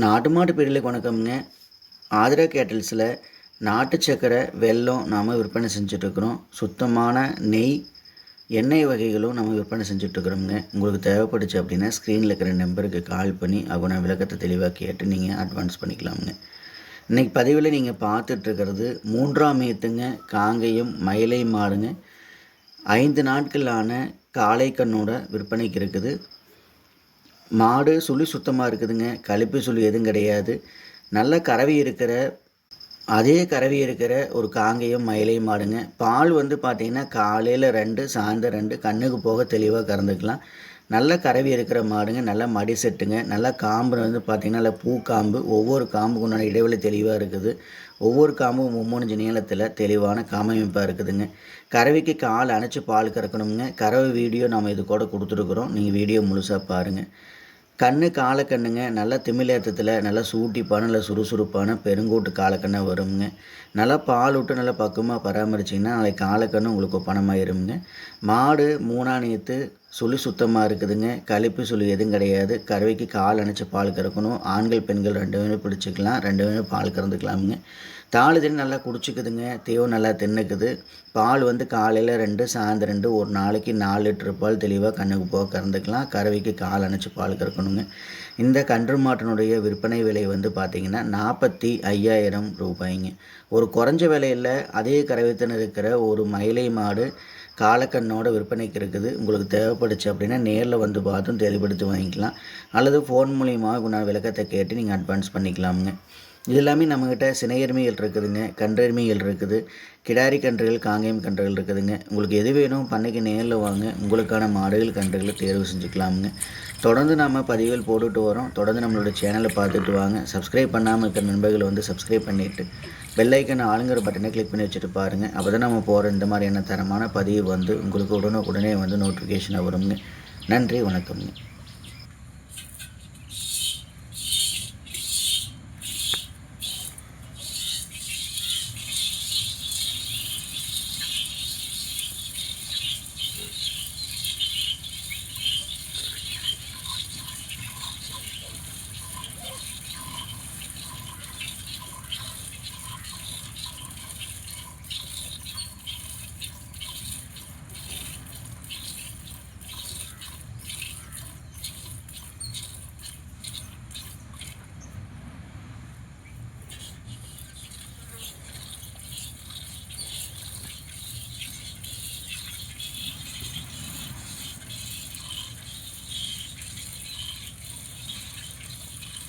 நாட்டு மாட்டு பெரியலுக்கு வணக்கம்ங்க ஆதிரா கேட்டல்ஸில் நாட்டு சக்கரை வெல்லம் நாம் விற்பனை செஞ்சிட்ருக்குறோம். சுத்தமான நெய் எண்ணெய் வகைகளும் நம்ம விற்பனை செஞ்சிட்ருக்குறோங்க உங்களுக்கு தேவைப்படுச்சு அப்படின்னா ஸ்க்ரீனில் இருக்கிற நம்பருக்கு கால் பண்ணி அவங்க விளக்கத்தை தெளிவாக கேட்டு நீங்கள் அட்வான்ஸ் பண்ணிக்கலாமுங்க. இன்றைக்கி பதிவில் நீங்கள் பார்த்துட்ருக்கிறது மூன்றாம் ஏத்துங்க காங்கையும் மயிலை மாடுங்க. ஐந்து நாட்களான காளை கண்ணோட விற்பனைக்கு இருக்குது. மாடு சுழி சுத்தமாக இருக்குதுங்க. கழிப்பு சுழி எதுவும் கிடையாது. நல்ல கறவி இருக்கிற அதே கறவி இருக்கிற ஒரு காங்கையும் மயிலையும் மாடுங்க. பால் வந்து பார்த்திங்கன்னா காலையில் ரெண்டு சாயந்தரம் ரெண்டு கண்ணுக்கு போக தெளிவாக கறந்துக்கலாம். நல்ல கறவி இருக்கிற மாடுங்க. நல்ல மடி செட்டுங்க. நல்ல காம்பு வந்து பார்த்திங்கன்னா நல்ல பூக்காம்பு ஒவ்வொரு காம்புக்கு உண்டான இடைவெளி தெளிவாக இருக்குது. ஒவ்வொரு காம்பும் மும்மூணு நீளத்தில் தெளிவான காமமைப்பாக இருக்குதுங்க. கறவைக்கு கால் அணைச்சி பால் கறக்கணுங்க. கறவை வீடியோ நம்ம இது கூட கொடுத்துருக்குறோம். நீங்கள் வீடியோ முழுசாக பாருங்கள் கண்ணு காலக்கண்ணுங்க நல்லா திமிலேத்தத்தில் நல்லா சூட்டிப்பான நல்லா சுறுசுறுப்பான பெருங்கூட்டு காலக்கண்ணை வருங்க. நல்லா பால் விட்டு நல்லா பக்குவமாக பராமரிச்சிங்கன்னா நாளைக்கு காலக்கண்ணு உங்களுக்கு பணமாயிருங்க. மாடு மூணாணியத்து சுழி சுத்தமாக இருக்குதுங்க. கழிப்பு சுழி எதுவும் கிடையாது. கறவைக்கு கால் அணைச்சி பால் கறக்கணும். ஆண்கள் பெண்கள் ரெண்டு பேரும் பிடிச்சிக்கலாம் ரெண்டு பேரும் பால் கறந்துக்கலாமுங்க. தாளு நல்லா குடிச்சிக்குதுங்க. தேவை நல்லா தின்னுக்குது. பால் வந்து காலையில் ரெண்டு சாயந்தரம் ரெண்டு ஒரு நாளைக்கு நாலு லிட்டர் பால் தெளிவாக கண்ணுக்கு போக கறந்துக்கலாம். கறவைக்கு கால் அணைச்சி பால் கறக்கணுங்க. இந்த கன்று மாட்டினுடைய விற்பனை விலை வந்து பார்த்திங்கன்னா நாற்பத்தி ஐயாயிரம் ரூபாய்ங்க. ஒரு குறைஞ்ச விலையில் அதே கறவைத்தன் இருக்கிற ஒரு மயிலை மாடு காலக்கண்ணோட விற்பனைக்கு இருக்குது. உங்களுக்கு தேவைப்படுச்சு அப்படின்னா நேரில் வந்து பார்த்தும் தெளிவுபடுத்தி வாங்கிக்கலாம். அல்லது ஃபோன் மூலியமாக உண்டான விளக்கத்தை கேட்டு நீங்கள் அட்வான்ஸ் பண்ணிக்கலாமுங்க. இது எல்லாமே நம்மக்கிட்ட சினையருமைகள் இருக்குதுங்க. கன்றெருமைகள் இருக்குது. கிடாரி கன்றுகள் காங்கேயம் கன்றுகள் இருக்குதுங்க. உங்களுக்கு எது வேணும் பண்ணைக்கு நேரில் வாங்க. உங்களுக்கான மாடுகள் கன்றுகளை தேர்வு செஞ்சுக்கலாமுங்க. தொடர்ந்து நம்ம பதிவுகள் போட்டுட்டு வரோம். தொடர்ந்து நம்மளோட சேனலை பார்த்துட்டு வாங்க. சப்ஸ்கிரைப் பண்ணாமல் இருக்கிற நண்பர்கள் வந்து சப்ஸ்கிரைப் பண்ணிவிட்டு பெல்லைக்கன் ஆளுங்கிற பட்டனை கிளிக் பண்ணி வச்சுட்டு பாருங்கள் அப்போ தான் நம்ம போகிற இந்த மாதிரியான தரமான பதிவு வந்து உங்களுக்கு உடனுக்குடனே வந்து நோட்டிஃபிகேஷனாக வருங்க நன்றி வணக்கம்ங்க.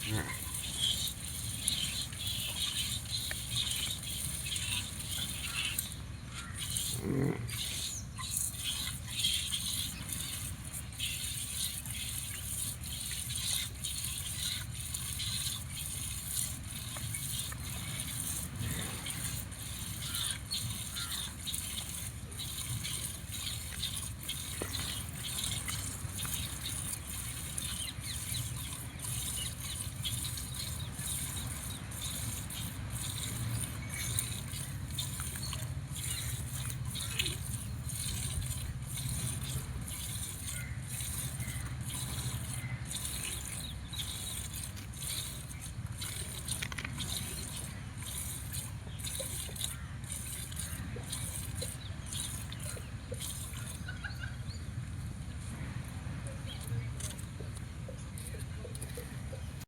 Yeah.